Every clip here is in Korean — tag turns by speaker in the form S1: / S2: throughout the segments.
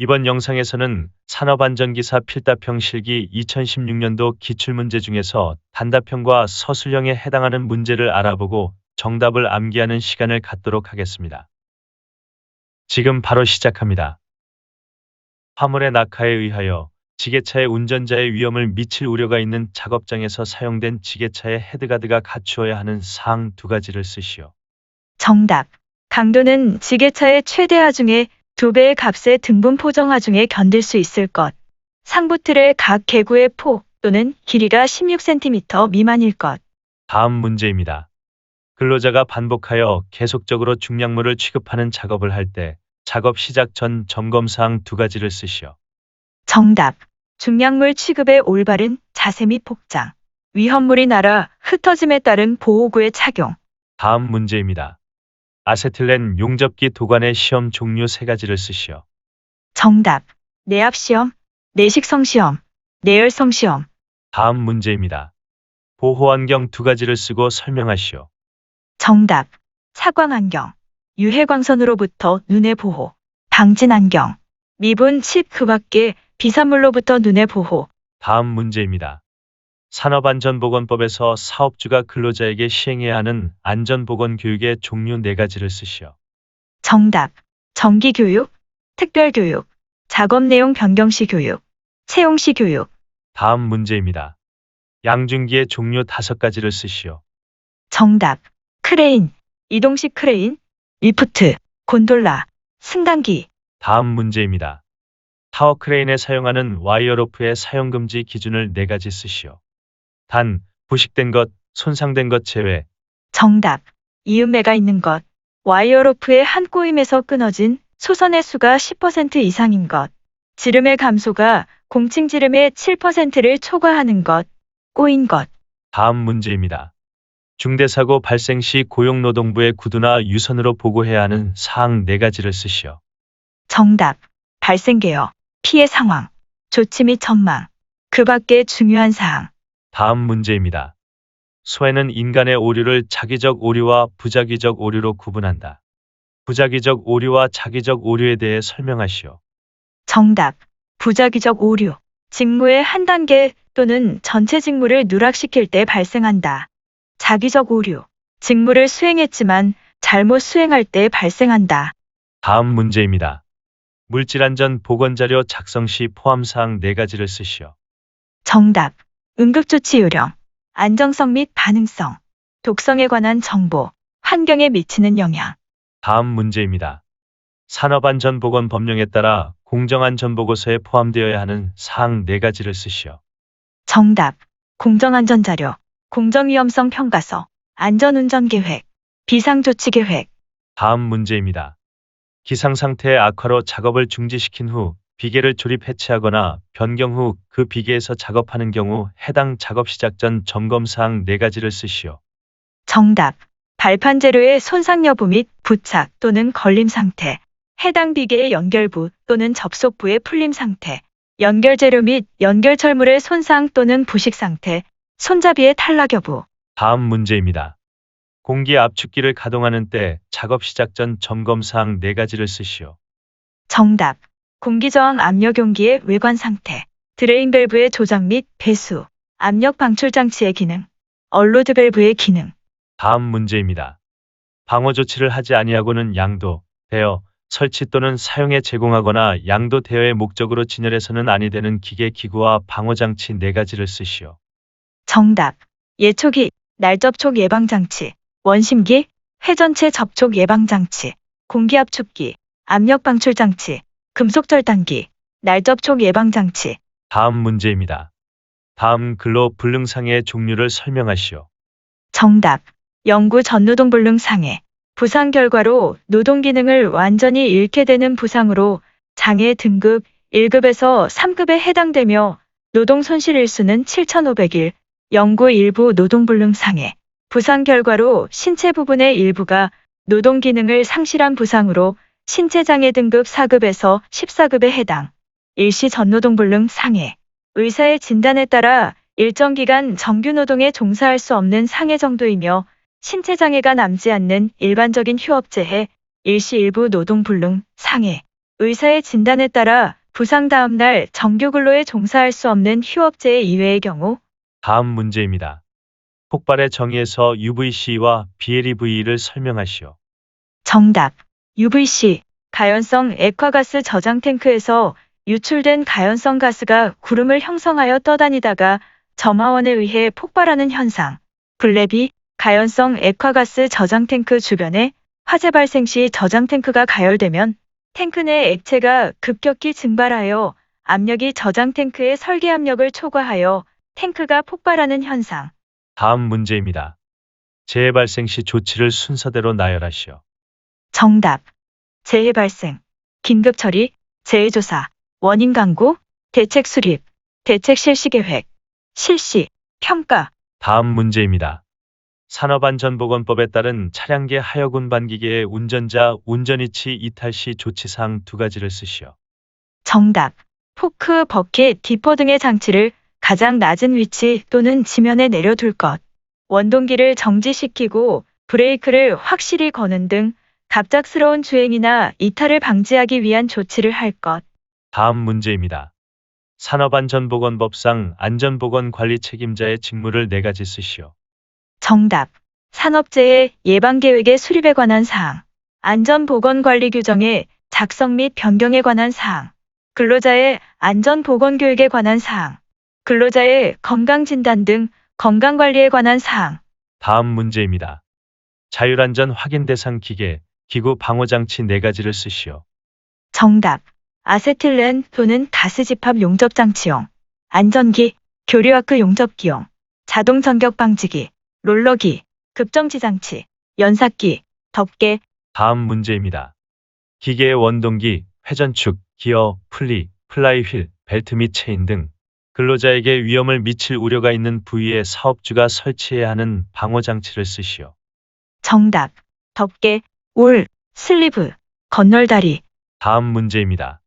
S1: 이번 영상에서는 산업안전기사 필답형 실기 2016년도 기출문제 중에서 단답형과 서술형에 해당하는 문제를 알아보고 정답을 암기하는 시간을 갖도록 하겠습니다. 지금 바로 시작합니다. 화물의 낙하에 의하여 지게차의 운전자의 위험을 미칠 우려가 있는 작업장에서 사용된 지게차의 헤드가드가 갖추어야 하는 사항 두 가지를 쓰시오.
S2: 정답. 강도는 지게차의 최대 하중의 두 배의 값의 등분 포정 하중에 견딜 수 있을 것. 상부 틀의 각 개구의 폭 또는 길이가 16cm 미만일 것.
S1: 다음 문제입니다. 근로자가 반복하여 계속적으로 중량물을 취급하는 작업을 할 때 작업 시작 전 점검사항 두 가지를 쓰시오.
S2: 정답. 중량물 취급의 올바른 자세 및 복장. 위험물이 날아 흩어짐에 따른 보호구의 착용.
S1: 다음 문제입니다. 아세틸렌 용접기 도관의 시험 종류 세 가지를 쓰시오.
S2: 정답. 내압 시험, 내식성 시험, 내열성 시험.
S1: 다음 문제입니다. 보호안경 두 가지를 쓰고 설명하시오.
S2: 정답. 사광 안경. 유해광선으로부터 눈의 보호. 방진 안경. 미분 칩 그 밖에 비산물로부터 눈의 보호.
S1: 다음 문제입니다. 산업안전보건법에서 사업주가 근로자에게 시행해야 하는 안전보건 교육의 종류 네 가지를 쓰시오.
S2: 정답. 정기 교육, 특별 교육, 작업 내용 변경시 교육, 채용시 교육.
S1: 다음 문제입니다. 양중기의 종류 다섯 가지를 쓰시오.
S2: 정답. 크레인, 이동식 크레인, 리프트, 곤돌라, 승강기.
S1: 다음 문제입니다. 타워 크레인에 사용하는 와이어로프의 사용 금지 기준을 네 가지 쓰시오. 단, 부식된 것, 손상된 것 제외.
S2: 정답. 이음매가 있는 것. 와이어로프의 한 꼬임에서 끊어진 소선의 수가 10% 이상인 것. 지름의 감소가 공칭 지름의 7%를 초과하는 것. 꼬인 것.
S1: 다음 문제입니다. 중대사고 발생 시 고용노동부의 구두나 유선으로 보고해야 하는 사항 네 가지를 쓰시오.
S2: 정답. 발생 개요. 피해 상황. 조치 및 전망. 그 밖의 중요한 사항.
S1: 다음 문제입니다. 소에는 인간의 오류를 자기적 오류와 부자기적 오류로 구분한다. 부자기적 오류와 자기적 오류에 대해 설명하시오.
S2: 정답. 부자기적 오류. 직무의 한 단계 또는 전체 직무를 누락시킬 때 발생한다. 자기적 오류. 직무를 수행했지만 잘못 수행할 때 발생한다.
S1: 다음 문제입니다. 물질안전 보건자료 작성 시 포함사항 네 가지를 쓰시오.
S2: 정답. 응급조치 요령. 안정성 및 반응성. 독성에 관한 정보. 환경에 미치는 영향.
S1: 다음 문제입니다. 산업안전보건 법령에 따라 공정안전보고서에 포함되어야 하는 사항 네 가지를 쓰시오.
S2: 정답. 공정안전자료. 공정위험성 평가서. 안전운전계획. 비상조치계획.
S1: 다음 문제입니다. 기상상태의 악화로 작업을 중지시킨 후 비계를 조립 해체하거나 변경 후 그 비계에서 작업하는 경우 해당 작업 시작 전 점검 사항 네 가지를 쓰시오.
S2: 정답. 발판 재료의 손상 여부 및 부착 또는 걸림 상태. 해당 비계의 연결부 또는 접속부의 풀림 상태. 연결 재료 및 연결 철물의 손상 또는 부식 상태. 손잡이의 탈락 여부.
S1: 다음 문제입니다. 공기 압축기를 가동하는 때 작업 시작 전 점검 사항 네 가지를 쓰시오.
S2: 정답. 공기저항 압력 용기의 외관 상태. 드레인 밸브의 조작 및 배수. 압력 방출 장치의 기능. 얼로드 밸브의 기능.
S1: 다음 문제입니다. 방어 조치를 하지 아니하고는 양도, 대여, 설치 또는 사용에 제공하거나 양도 대여의 목적으로 진열해서는 아니 되는 기계 기구와 방어 장치 네 가지를 쓰시오.
S2: 정답. 예초기, 날접촉 예방 장치, 원심기, 회전체 접촉 예방 장치, 공기압축기, 압력 방출 장치, 금속절단기, 날접촉 예방장치.
S1: 다음 문제입니다. 다음 근로 불능상해의 종류를 설명하시오.
S2: 정답. 영구 전노동 불능 상해. 부상 결과로 노동 기능을 완전히 잃게 되는 부상으로 장애 등급 1급에서 3급에 해당되며 노동 손실 일수는 7,500일. 영구 일부 노동 불능 상해. 부상 결과로 신체 부분의 일부가 노동 기능을 상실한 부상으로 신체 장애 등급 4급에서 14급에 해당. 일시 전노동 불능 상해. 의사의 진단에 따라 일정 기간 정규 노동에 종사할 수 없는 상해 정도이며 신체 장애가 남지 않는 일반적인 휴업재해, 일시 일부 노동 불능, 상해, 의사의 진단에 따라 부상 다음 날 정규 근로에 종사할 수 없는 휴업제 이외의 경우
S1: 다음 문제입니다. 폭발의 정의에서 UVC와 BLEV를 설명하시오.
S2: 정답. UVC. 가연성 액화가스 저장 탱크에서 유출된 가연성 가스가 구름을 형성하여 떠다니다가 점화원에 의해 폭발하는 현상. 블레비. 가연성 액화가스 저장 탱크 주변에 화재 발생 시 저장 탱크가 가열되면 탱크 내 액체가 급격히 증발하여 압력이 저장 탱크의 설계 압력을 초과하여 탱크가 폭발하는 현상.
S1: 다음 문제입니다. 재해 발생 시 조치를 순서대로 나열하시오.
S2: 정답. 재해 발생, 긴급 처리, 재해 조사, 원인 강구, 대책 수립, 대책 실시 계획, 실시, 평가,
S1: 다음 문제입니다. 산업안전보건법에 따른 차량계 하여군 반기계의 운전자 운전이치 이탈 시 조치사항 두 가지를 쓰시오.
S2: 정답. 포크, 버킷, 디퍼 등의 장치를 가장 낮은 위치 또는 지면에 내려둘 것. 원동기를 정지시키고 브레이크를 확실히 거는 등 갑작스러운 주행이나 이탈을 방지하기 위한 조치를 할 것.
S1: 다음 문제입니다. 산업안전보건법상 안전보건관리 책임자의 직무를 네 가지 쓰시오.
S2: 정답. 산업재해 예방계획의 수립에 관한 사항. 안전보건관리 규정의 작성 및 변경에 관한 사항. 근로자의 안전보건교육에 관한 사항. 근로자의 건강진단 등 건강관리에 관한 사항.
S1: 다음 문제입니다. 자율안전 확인 대상 기계, 기구 방호장치 네 가지를 쓰시오.
S2: 정답. 아세틸렌 또는 가스집합 용접장치용. 안전기, 교류와크 용접기용. 자동 전격 방지기, 롤러기, 급정지장치, 연삭기, 덮개,
S1: 다음 문제입니다. 기계의 원동기, 회전축, 기어, 풀리, 플라이휠, 벨트 및 체인 등 근로자에게 위험을 미칠 우려가 있는 부위에 사업주가 설치해야 하는 방호장치를 쓰시오.
S2: 정답. 덮개, 울, 슬리브, 건널다리,
S1: 다음 문제입니다.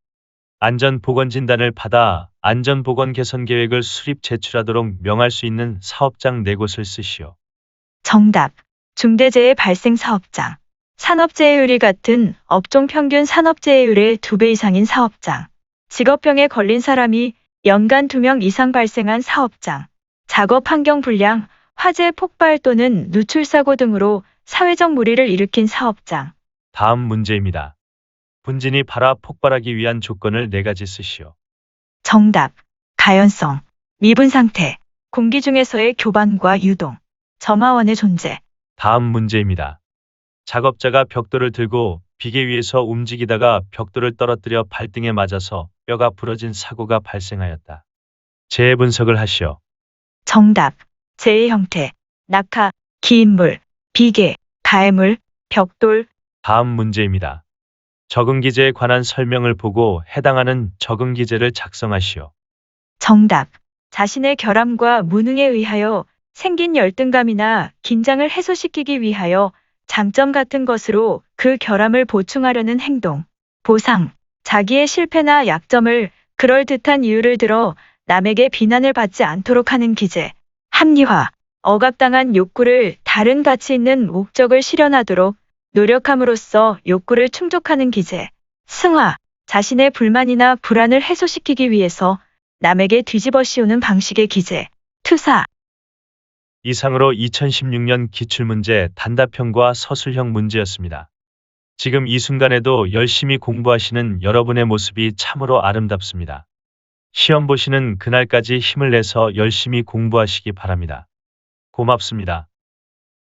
S1: 안전보건진단을 받아 안전보건 개선 계획을 수립 제출하도록 명할 수 있는 사업장 네 곳을 쓰시오.
S2: 정답. 중대재해 발생 사업장. 산업재해율이 같은 업종 평균 산업재해율의 2배 이상인 사업장. 직업병에 걸린 사람이 연간 2명 이상 발생한 사업장. 작업 환경 불량, 화재 폭발 또는 누출 사고 등으로 사회적 무리를 일으킨 사업장.
S1: 다음 문제입니다. 분진이 발화 폭발하기 위한 조건을 네 가지 쓰시오.
S2: 정답. 가연성. 미분 상태. 공기 중에서의 교반과 유동. 점화원의 존재.
S1: 다음 문제입니다. 작업자가 벽돌을 들고 비계 위에서 움직이다가 벽돌을 떨어뜨려 발등에 맞아서 뼈가 부러진 사고가 발생하였다. 재해 분석을 하시오.
S2: 정답. 재해 형태. 낙하, 기인물, 비계, 가해물, 벽돌,
S1: 다음 문제입니다. 적응기제에 관한 설명을 보고 해당하는 적응기제를 작성하시오.
S2: 정답. 자신의 결함과 무능에 의하여 생긴 열등감이나 긴장을 해소시키기 위하여 장점 같은 것으로 그 결함을 보충하려는 행동. 보상. 자기의 실패나 약점을 그럴듯한 이유를 들어 남에게 비난을 받지 않도록 하는 기제. 합리화. 억압당한 욕구를 다른 가치 있는 목적을 실현하도록 노력함으로써 욕구를 충족하는 기제. 승화. 자신의 불만이나 불안을 해소시키기 위해서 남에게 뒤집어 씌우는 방식의 기제. 투사.
S1: 이상으로 2016년 기출문제 단답형과 서술형 문제였습니다. 지금 이 순간에도 열심히 공부하시는 여러분의 모습이 참으로 아름답습니다. 시험 보시는 그날까지 힘을 내서 열심히 공부하시기 바랍니다. 고맙습니다.